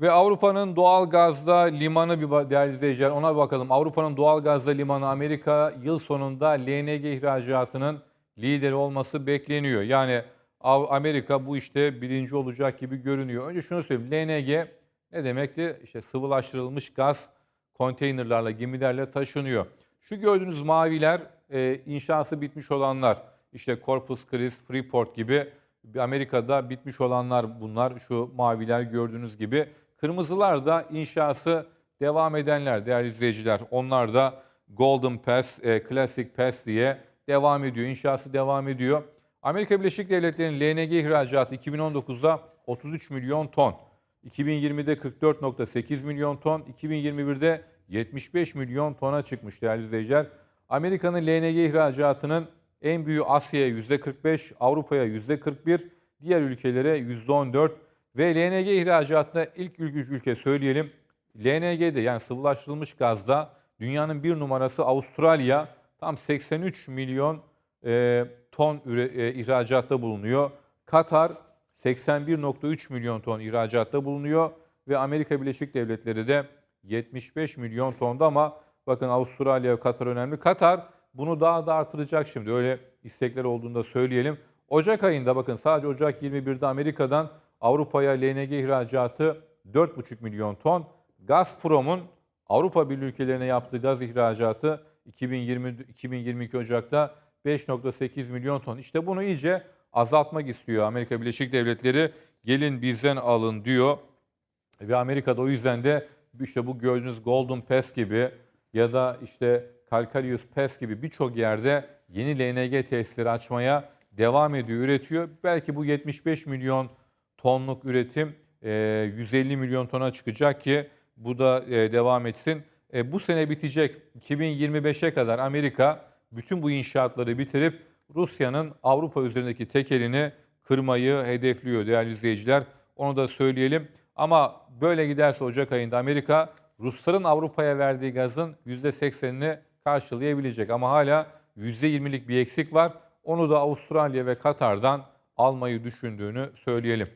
Ve Avrupa'nın doğal gazda limanı bir değerli izleyiciler ona bakalım. Avrupa'nın doğal gazda limanı Amerika yıl sonunda LNG ihracatının lideri olması bekleniyor. Yani Amerika bu işte birinci olacak gibi görünüyor. Önce şunu söyleyeyim. LNG ne demekti? İşte sıvılaştırılmış gaz konteynerlarla, gemilerle taşınıyor. Şu gördüğünüz maviler e, inşası bitmiş olanlar. İşte Corpus Christi, Freeport gibi Amerika'da bitmiş olanlar bunlar. Şu maviler gördüğünüz gibi. Kırmızılar da inşası devam edenler değerli izleyiciler. Onlar da Golden Pass, e, Classic Pass diye devam ediyor. İnşası devam ediyor. Amerika Birleşik Devletleri'nin LNG ihracatı 2019'da 33 milyon ton. 2020'de 44.8 milyon ton, 2021'de 75 milyon tona çıkmış değerli izleyiciler. Amerika'nın LNG ihracatının en büyüğü Asya'ya %45, Avrupa'ya %41, diğer ülkelere %14 ve LNG ihracatında ilk ülke, ülke söyleyelim. LNG'de yani sıvılaştırılmış gazda dünyanın bir numarası Avustralya tam 83 milyon e, ton üre, e, ihracatta bulunuyor. Katar 81.3 milyon ton ihracatta bulunuyor ve Amerika Birleşik Devletleri de 75 milyon tonda ama bakın Avustralya ve Katar önemli. Katar bunu daha da artıracak şimdi öyle istekler olduğunda söyleyelim. Ocak ayında bakın sadece Ocak 21'de Amerika'dan Avrupa'ya LNG ihracatı 4,5 milyon ton. Gazprom'un Avrupa Birliği ülkelerine yaptığı gaz ihracatı 2020 2022 Ocak'ta 5.8 milyon ton. İşte bunu iyice azaltmak istiyor Amerika Birleşik Devletleri. Gelin bizden alın diyor. Ve Amerika'da o yüzden de işte bu gördüğünüz Golden Pass gibi ya da işte Calcareous Pass gibi birçok yerde yeni LNG tesisleri açmaya devam ediyor, üretiyor. Belki bu 75 milyon tonluk üretim e, 150 milyon tona çıkacak ki bu da e, devam etsin. E, Bu sene bitecek 2025'e kadar Amerika bütün bu inşaatları bitirip Rusya'nın Avrupa üzerindeki tekelini kırmayı hedefliyor değerli izleyiciler. Onu da söyleyelim. Ama böyle giderse Ocak ayında Amerika Rusların Avrupa'ya verdiği gazın %80'ini karşılayabilecek. Ama hala %20'lik bir eksik var. Onu da Avustralya ve Katar'dan almayı düşündüğünü söyleyelim.